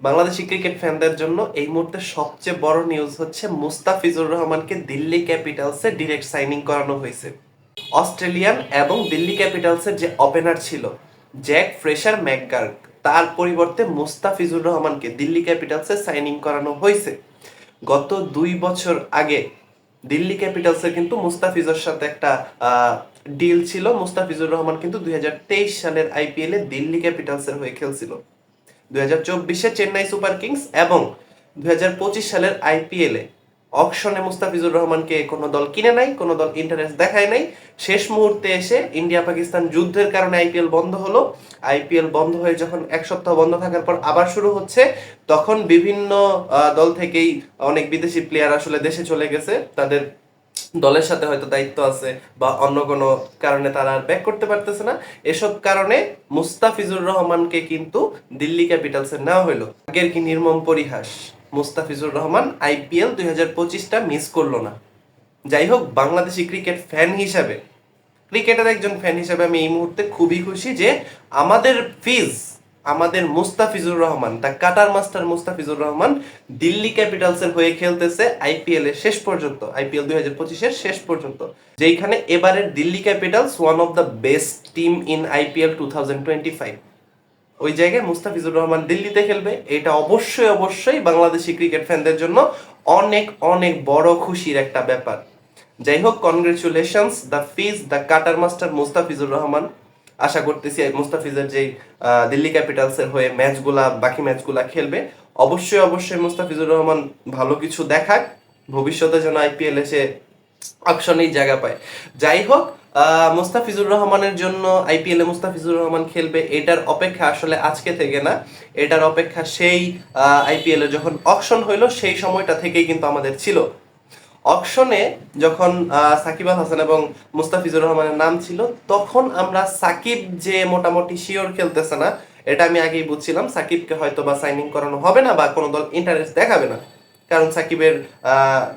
Bangladeshi cricket ফ্যানদের জন্য এই মুহূর্তে সবচেয়ে বড় নিউজ হচ্ছে মুস্তাফিজুর রহমানকে দিল্লি ক্যাপিটালসে ডিরেক্ট সাইনিং করানো হয়েছে। অস্ট্রেলিয়ান এবং দিল্লি ক্যাপিটালসের যে ওপেনার ছিল, জ্যাক ফ্রেশার ম্যাকগার্ক তার পরিবর্তে মুস্তাফিজুর রহমানকে দিল্লি ক্যাপিটালসে সাইনিং করানো হয়েছে। গত দুই বছর আগে দিল্লি ক্যাপিটালসের কিন্তু মুস্তাফিজের সাথে একটা ডিল ছিল। মুস্তাফিজুর রহমান কিন্তু দুই হাজার তেইশ সালের আইপিএল দিল্লি ক্যাপিটালসের হয়ে খেলছিল। দুই চব্বিশে চেন্নাই সুপার কিংস এবং দুই হাজার পঁচিশ সালের আইপিএল অকশনে মুস্তাফিজুর রহমানকে কোনো দল কিনে নাই, কোনো দল ইন্টারেস্ট দেখায় নাই। শেষ মুহূর্তে এসে ইন্ডিয়া পাকিস্তান যুদ্ধের কারণে আইপিএল বন্ধ হলো। আইপিএল বন্ধ হয়ে যখন এক সপ্তাহ বন্ধ থাকার পর আবার শুরু হচ্ছে, তখন বিভিন্ন দল থেকেই অনেক বিদেশি প্লেয়ার আসলে দেশে চলে গেছে। তাদের দলের সাথে হয়তো দায়িত্ব আছে বা অন্য কোনো কারণে তারা আর ব্যাক করতে পারতেছে না। এসব কারণে মুস্তাফিজুর রহমানকে কিন্তু দিল্লি ক্যাপিটালসে নেওয়া হলো আগের কি নির্মম পরিহাস? মুস্তাফিজুর রহমান আইপিএল দুই হাজার পঁচিশটা মিস করল না। যাই হোক, বাংলাদেশি ক্রিকেট ফ্যান হিসাবে ক্রিকেটের একজন ফ্যান হিসাবে আমি এই মুহূর্তে খুবই খুশি যে আমাদের ফিজ আমাদের Mustafizur Rahman, the cutter master Mustafizur Rahman, Delhi ক্যাপিটালসের হয়ে খেলতেছে আইপিএল এর শেষ পর্যন্ত, আইপিএল দুই হাজার পঁচিশের শেষ পর্যন্ত যেখানে এবারের Delhi capitals one of the best team in IPL two thousand twenty five ওই জায়গায় মুস্তাফিজুর রহমান দিল্লিতে খেলবে, এটা অবশ্যই অবশ্যই বাংলাদেশি ক্রিকেট ফ্যানদের জন্য অনেক অনেক বড় খুশির একটা ব্যাপার। যাই হোক congratulations the Fizz the cutter master Mustafizur Rahman. আশা করতেছি মুস্তাফিজের যেই দিল্লি ক্যাপিটালসের হয়ে ম্যাচগুলা, বাকি ম্যাচগুলা খেলবে। অবশ্যই অবশ্যই মুস্তাফিজুর রহমান ভালো কিছু দেখাক। ভবিষ্যতে যেন আইপিএল এসে অপশনেই জায়গা পায়। যাই হোক মুস্তাফিজুর রহমানের জন্য আইপিএল মুস্তাফিজুর রহমান খেলবে, এটার অপেক্ষা আসলে আজকে থেকে না। এটার অপেক্ষা সেই আইপিএল যখন অকশন হইল, সেই সময়টা থেকেই কিন্তু আমাদের ছিল। অকশনে যখন সাকিব আল হাসান এবং মুস্তাফিজুর রহমানের নাম ছিল, তখন আমরা সাকিব যে মোটামুটি শিওর খেলতেছে না, এটা আমি আগেই বুঝছিলাম, সাকিবকে হয়তো বা সাইনিং করানো হবে না বা কোনো দল ইন্টারেস্ট দেখাবে না। কারণ সাকিবের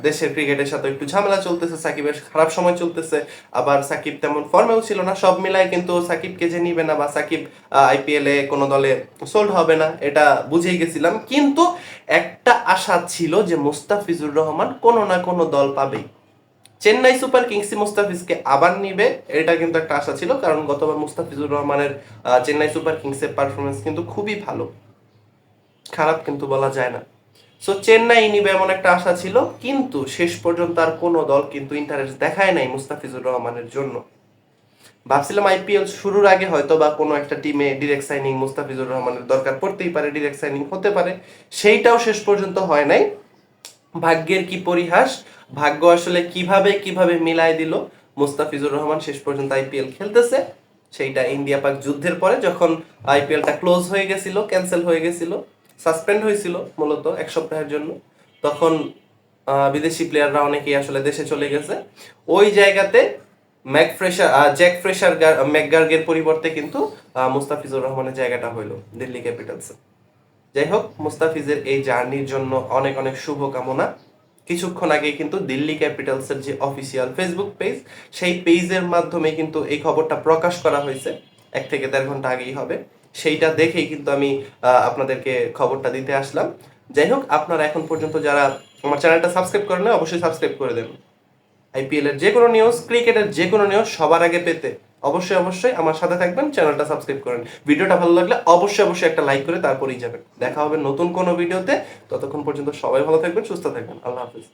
দেশের ক্রিকেটের সাথে একটু ঝামেলা চলতেছে, সাকিবের খারাপ সময় চলতেছে, আবার সাকিব তেমন ফর্মেও ছিল না, সব মিলায় কিন্তু সাকিবকে যে নিবে না বা সাকিব আইপিএল কোনো দলে সোল্ড হবে না, এটা বুঝেই গেছিলাম। কিন্তু একটা আশা ছিল যে মুস্তাফিজুর রহমান কোনো না কোনো দল পাবেই। চেন্নাই সুপার কিংসই মুস্তাফিজকে আবার নিবে, এটা কিন্তু একটা আশা ছিল, কারণ গতবার মুস্তাফিজুর রহমানের চেন্নাই সুপার কিংসের পারফরমেন্স কিন্তু খুবই ভালো। খারাপ কিন্তু বলা যায় না। সো চেন্নাই নিবে এমন একটা আশা ছিল, কিন্তু শেষ পর্যন্ত আর কোনো দল কিন্তু ইন্টারেস্ট দেখায় নাই মুস্তাফিজুর রহমানের জন্য। ভাবছিলাম আইপিএল শুরুর আগে হয়তো বা কোনো একটা টিমে ডিরেক্ট সাইনিং মুস্তাফিজুর রহমানের দরকার পড়তেই পারে ডিরেক্ট সাইনিং হতে পারে। সেইটাও শেষ পর্যন্ত হয় নাই। ভাগ্যের কি পরিহাস, ভাগ্য আসলে কীভাবে কীভাবে মিলাই দিল, মুস্তাফিজুর রহমান শেষ পর্যন্ত আইপিএল খেলতেছে। সেইটা ইন্ডিয়া পাক যুদ্ধের পরে যখন আইপিএলটা ক্লোজ হয়ে গেছিল ক্যান্সেল হয়ে গেছিল সাসপেন্ড হয়েছিল মূলত এক সপ্তাহের জন্য। তখন বিদেশি প্লেয়াররা অনেকেই আসলে দেশে চলে গেছে। ওই জায়গাতে ম্যাক ফ্রেশার জ্যাক ফ্রেশার ম্যাকগার্গের পরিবর্তে কিন্তু মুস্তাফিজুর রহমানের জায়গাটা হইল দিল্লি ক্যাপিটালসে যাই হোক, মুস্তাফিজের এই জার্নির জন্য অনেক অনেক শুভ কামনা কিছুক্ষণ আগে কিন্তু দিল্লি ক্যাপিটালসের যে অফিসিয়াল ফেসবুক পেজ সেই পেজের মাধ্যমে কিন্তু এই খবরটা প্রকাশ করা হয়েছে। এক থেকে দেড় ঘণ্টা আগেই হবে। সেইটা দেখেই কিন্তু আমি আপনাদেরকে খবরটা দিতে আসলাম। যাই হোক, আপনারা এখন পর্যন্ত যারা আমার চ্যানেলটা সাবস্ক্রাইব করেন অবশ্যই সাবস্ক্রাইব করে দেন আইপিএল এর যে কোনো নিউজ ক্রিকেটের যে কোনো নিউজ সবার আগে পেতে অবশ্যই অবশ্যই আমার সাথে থাকবেন, চ্যানেলটা সাবস্ক্রাইব করেন। ভিডিওটা ভালো লাগলে অবশ্যই অবশ্যই একটা লাইক করে তারপরেই যাবেন। দেখা হবে নতুন কোনো ভিডিওতে ততক্ষণ পর্যন্ত সবাই ভালো থাকবেন, সুস্থ থাকবেন। আল্লাহ হাফিজ।